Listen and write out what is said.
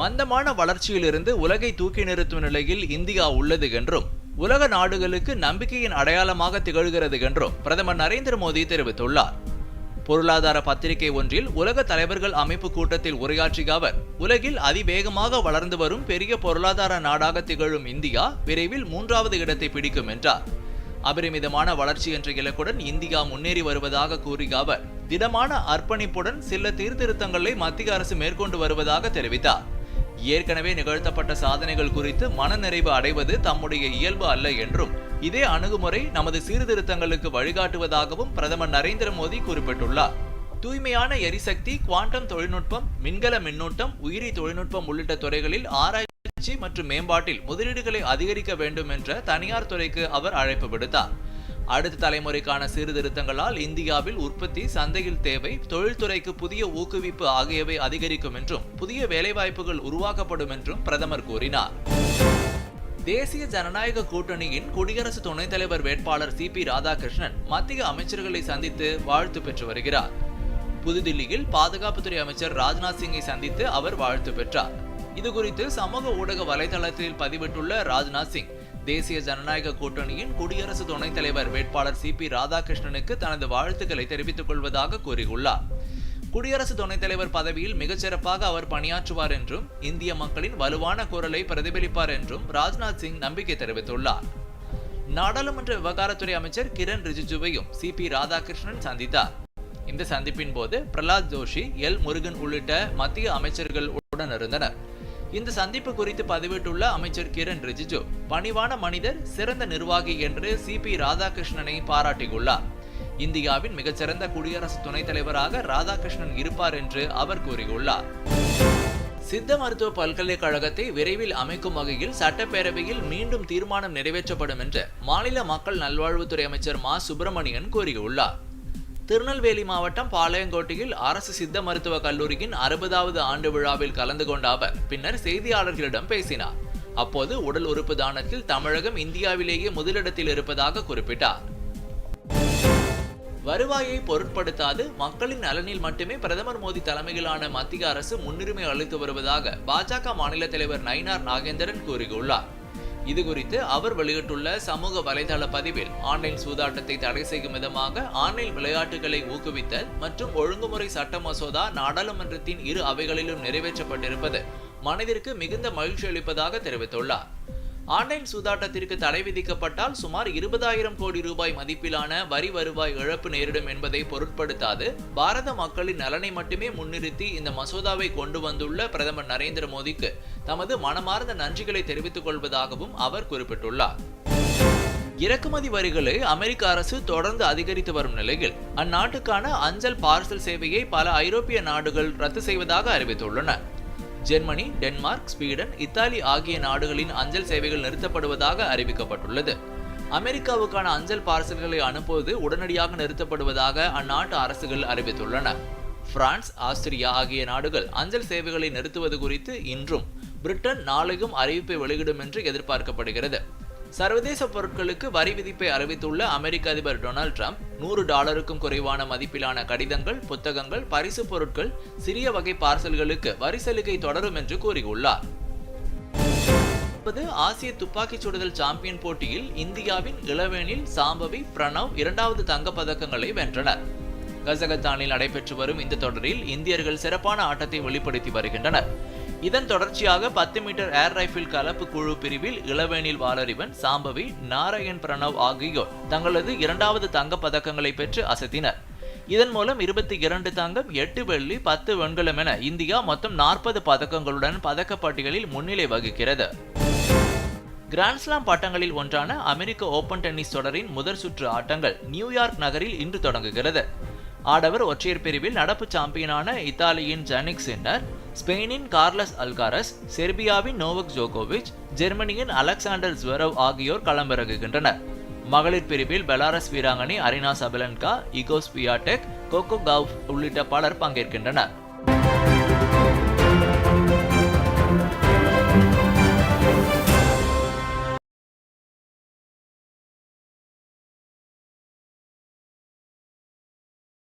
மந்தமான வளர்ச்சியிலிருந்து உலகை தூக்கி நிறுத்தும் நிலையில் இந்தியா உள்ளது என்றும் உலக நாடுகளுக்கு நம்பிக்கையின் அடையாளமாக திகழ்கிறது என்றும் பிரதமர் நரேந்திர மோடி தெரிவித்துள்ளார். பொருளாதார பத்திரிகை ஒன்றில் உலக தலைவர்கள் அமைப்பு கூட்டத்தில் உரையாற்றிய அவர் உலகில் அதிவேகமாக வளர்ந்து வரும் பெரிய பொருளாதார நாடாக திகழும் இந்தியா விரைவில் மூன்றாவது இடத்தை பிடிக்கும் என்றார். அபரிமிதமான வளர்ச்சி என்ற இலக்குடன் இந்தியா முன்னேறி வருவதாக கூறிய அவர் திடமான அர்ப்பணிப்புடன் சில சீர்திருத்தங்களை மத்திய அரசு மேற்கொண்டு வருவதாக தெரிவித்தார். ஏற்கனவே நிகழ்த்தப்பட்ட சாதனைகள் குறித்து மனநிறைவு அடைவது தம்முடைய இயல்பு அல்ல என்றும் இதே அணுகுமுறை நமது சீர்திருத்தங்களுக்கு வழிகாட்டுவதாகவும் பிரதமர் நரேந்திர மோடி குறிப்பிட்டுள்ளார். தூய்மையான எரிசக்தி குவாண்டம் தொழில்நுட்பம் மின்கல மின்னூட்டம் உயிரி தொழில்நுட்பம் உள்ளிட்ட துறைகளில் ஆராய்ச்சி மற்றும் மேம்பாட்டில் முதலீடுகளை அதிகரிக்க வேண்டும் என்ற தனியார் துறைக்கு அவர் அழைப்பு விடுத்தார். அடுத்த தலைமுறைக்கான சீர்திருத்தங்களால் இந்தியாவில் உற்பத்தி சந்தையில் தேவை தொழில்துறைக்கு புதிய ஊக்குவிப்பு ஆகியவை அதிகரிக்கும் என்றும் புதிய வேலைவாய்ப்புகள் உருவாக்கப்படும் என்றும் பிரதமர் கூறினார். தேசிய ஜனநாயக கூட்டணியின் குடியரசு துணைத் தலைவர் வேட்பாளர் சி பி ராதாகிருஷ்ணன் மத்திய அமைச்சர்களை சந்தித்து வாழ்த்து பெற்று வருகிறார். புதுதில்லியில் பாதுகாப்புத்துறை அமைச்சர் ராஜ்நாத் சிங்கை சந்தித்து அவர் வாழ்த்து பெற்றார். இதுகுறித்து சமூக ஊடக வலைதளத்தில் பதிவிட்டுள்ள ராஜ்நாத் சிங் தேசிய ஜனநாயக கூட்டணியின் குடியரசு துணைத் தலைவர் வேட்பாளர் சி பி ராதாகிருஷ்ணனுக்கு தனது வாழ்த்துக்களை தெரிவித்துக் கொள்வதாக கூறியுள்ளார். குடியரசு துணைத் தலைவர் பதவியில் மிகச்சிறப்பாக அவர் பணியாற்றுவார் என்றும் இந்திய மக்களின் வலுவான குரலை பிரதிபலிப்பார் என்றும் ராஜ்நாத் சிங் நம்பிக்கை தெரிவித்துள்ளார். நாடாளுமன்ற விவகாரத்துறை அமைச்சர் கிரண் ரிஜிஜுவையும் சி பி ராதாகிருஷ்ணன் சந்தித்தார். இந்த சந்திப்பின் போது பிரலாத் ஜோஷி எல் முருகன் உள்ளிட்ட மத்திய அமைச்சர்கள் உடன் இருந்தனர். இந்த சந்திப்பு குறித்து பதிவிட்டுள்ள அமைச்சர் கிரண் ரிஜிஜு பணிவான மனிதர் சிறந்த நிர்வாகி என்று சி பி ராதாகிருஷ்ணனை பாராட்டியுள்ளார். இந்தியாவின் மிகச்சிறந்த குடியரசு துணைத் தலைவராக ராதாகிருஷ்ணன் இருப்பார் என்று அவர் கூறியுள்ளார். சித்த மருத்துவ பல்கலைக்கழகத்தை விரைவில் அமைக்கும் வகையில் சட்டப்பேரவையில் மீண்டும் தீர்மானம் நிறைவேற்றப்படும் என்று மாநில மக்கள் நல்வாழ்வுத்துறை அமைச்சர் மா. சுப்பிரமணியன் கூறியுள்ளார். திருநெல்வேலி மாவட்டம் பாளையங்கோட்டையில் அரசு சித்த மருத்துவ கல்லூரியின் அறுபதாவது ஆண்டு விழாவில் கலந்து கொண்ட அவர் பின்னர் செய்தியாளர்களிடம் பேசினார். அப்போது உடல் உறுப்பு தானத்தில் தமிழகம் இந்தியாவிலேயே முதலிடத்தில் இருப்பதாக குறிப்பிட்டார். வருவாயை பொருட்படுத்தாது மக்களின் நலனில் மட்டுமே பிரதமர் மோடி தலைமையிலான மத்திய அரசு முன்னுரிமை அளித்து வருவதாக பாஜக மாநில தலைவர் நயினார் நாகேந்திரன் கூறியுள்ளார். இதுகுறித்து அவர் வெளியிட்டுள்ள சமூக வலைதள பதிவில் ஆன்லைன் சூதாட்டத்தை தடை செய்யும் விதமாக ஆன்லைன் விளையாட்டுகளை ஊக்குவித்தல் மற்றும் ஒழுங்குமுறை சட்ட மசோதா நாடாளுமன்றத்தின் இரு அவைகளிலும் நிறைவேற்றப்பட்டிருப்பது மனதிற்கு மிகுந்த மகிழ்ச்சி அளிப்பதாக தெரிவித்துள்ளார். ஆன்லைன் சூதாட்டத்திற்கு தடை விதிக்கப்பட்டால் சுமார் இருபதாயிரம் கோடி ரூபாய் மதிப்பிலான வரி வருவாய் இழப்பு நேரிடும் என்பதை பொருட்படுத்தாது. பாரத மக்களின் நலனை மட்டுமே முன்னிறுத்தி இந்த மசோதாவை கொண்டு வந்துள்ள பிரதமர் நரேந்திர மோடிக்கு தமது மனமார்ந்த நன்றிகளை தெரிவித்துக் கொள்வதாகவும் அவர் குறிப்பிட்டுள்ளார். இறக்குமதி வரிகளை அமெரிக்க அரசு தொடர்ந்து அதிகரித்து வரும் நிலையில் அந்நாட்டுக்கான அஞ்சல் பார்சல் சேவையை பல ஐரோப்பிய நாடுகள் ரத்து செய்வதாக அறிவித்துள்ளன. ஜெர்மனி டென்மார்க் ஸ்வீடன் இத்தாலி ஆகிய நாடுகளின் அஞ்சல் சேவைகள் நிறுத்தப்படுவதாக அறிவிக்கப்பட்டுள்ளது. அமெரிக்காவுக்கான அஞ்சல் பார்சல்களை அனுப்புவது உடனடியாக நிறுத்தப்படுவதாக அந்நாட்டு அரசுகள் அறிவித்துள்ளன. பிரான்ஸ் ஆஸ்திரியா ஆகிய நாடுகள் அஞ்சல் சேவைகளை நிறுத்துவது குறித்து இன்றும் பிரிட்டன் நாளையும் அறிவிப்பை வெளியிடும் என்று எதிர்பார்க்கப்படுகிறது. சர்வதேச பொருட்களுக்கு வரி விதிப்பை அறிவித்துள்ள அமெரிக்க அதிபர் டொனால்ட் ட்ரம்ப் நூறு டாலருக்கும் குறைவான மதிப்பிலான கடிதங்கள் புத்தகங்கள் பரிசு பொருட்கள் சிறிய வகை பார்சல்களுக்கு வரி சலுகை தொடரும் என்று கூறியுள்ளார். ஆசிய துப்பாக்கிச் சுடுதல் சாம்பியன் போட்டியில் இந்தியாவின் இளவேனில் சாம்பவி பிரணவ் இரண்டாவது தங்கப் பதக்கங்களை வென்றனர். கசகத்தானில் நடைபெற்று வரும் இந்த தொடரில் இந்தியர்கள் சிறப்பான ஆட்டத்தை வெளிப்படுத்தி வருகின்றனர். இதன் தொடர்ச்சியாக பத்து மீட்டர் ஏர் ரைபிள் கலப்பு குழு பிரிவில் இளவேனில் வாலறிவன் சாம்பவி நாராயண் பிரணவ் ஆகியோர் தங்களது இரண்டாவது தங்கப் பதக்கங்களை பெற்று அசத்தினர். இதன் மூலம் இருபத்தி இரண்டு தங்கம் எட்டு வெள்ளி பத்து வெண்கலம் என இந்தியா மொத்தம் நாற்பது பதக்கங்களுடன் பதக்கப்பட்டியலில் முன்னிலை வகிக்கிறது. கிராண்ட்ஸ்லாம் பட்டங்களில் ஒன்றான அமெரிக்க ஓபன் டென்னிஸ் தொடரின் முதற் சுற்று ஆட்டங்கள் நியூயார்க் நகரில் இன்று தொடங்குகிறது. ஆடவர் ஒற்றையர் பிரிவில் நடப்பு சாம்பியனான இத்தாலியின் ஜனிக் சின்னர் ஸ்பெயினின் கார்லஸ் அல்காரஸ் செர்பியாவின் நோவக் ஜோகோவிச் ஜெர்மனியின் அலெக்சாண்டர் ஜுவரவ் ஆகியோர் களமிறங்குகின்றனர். மகளிர் பிரிவில் பெலாரஸ் வீராங்கனை Aryna Sabalenka Iga Swiatek Coco Gauff உள்ளிட்ட பலர் பங்கேற்கின்றனர்.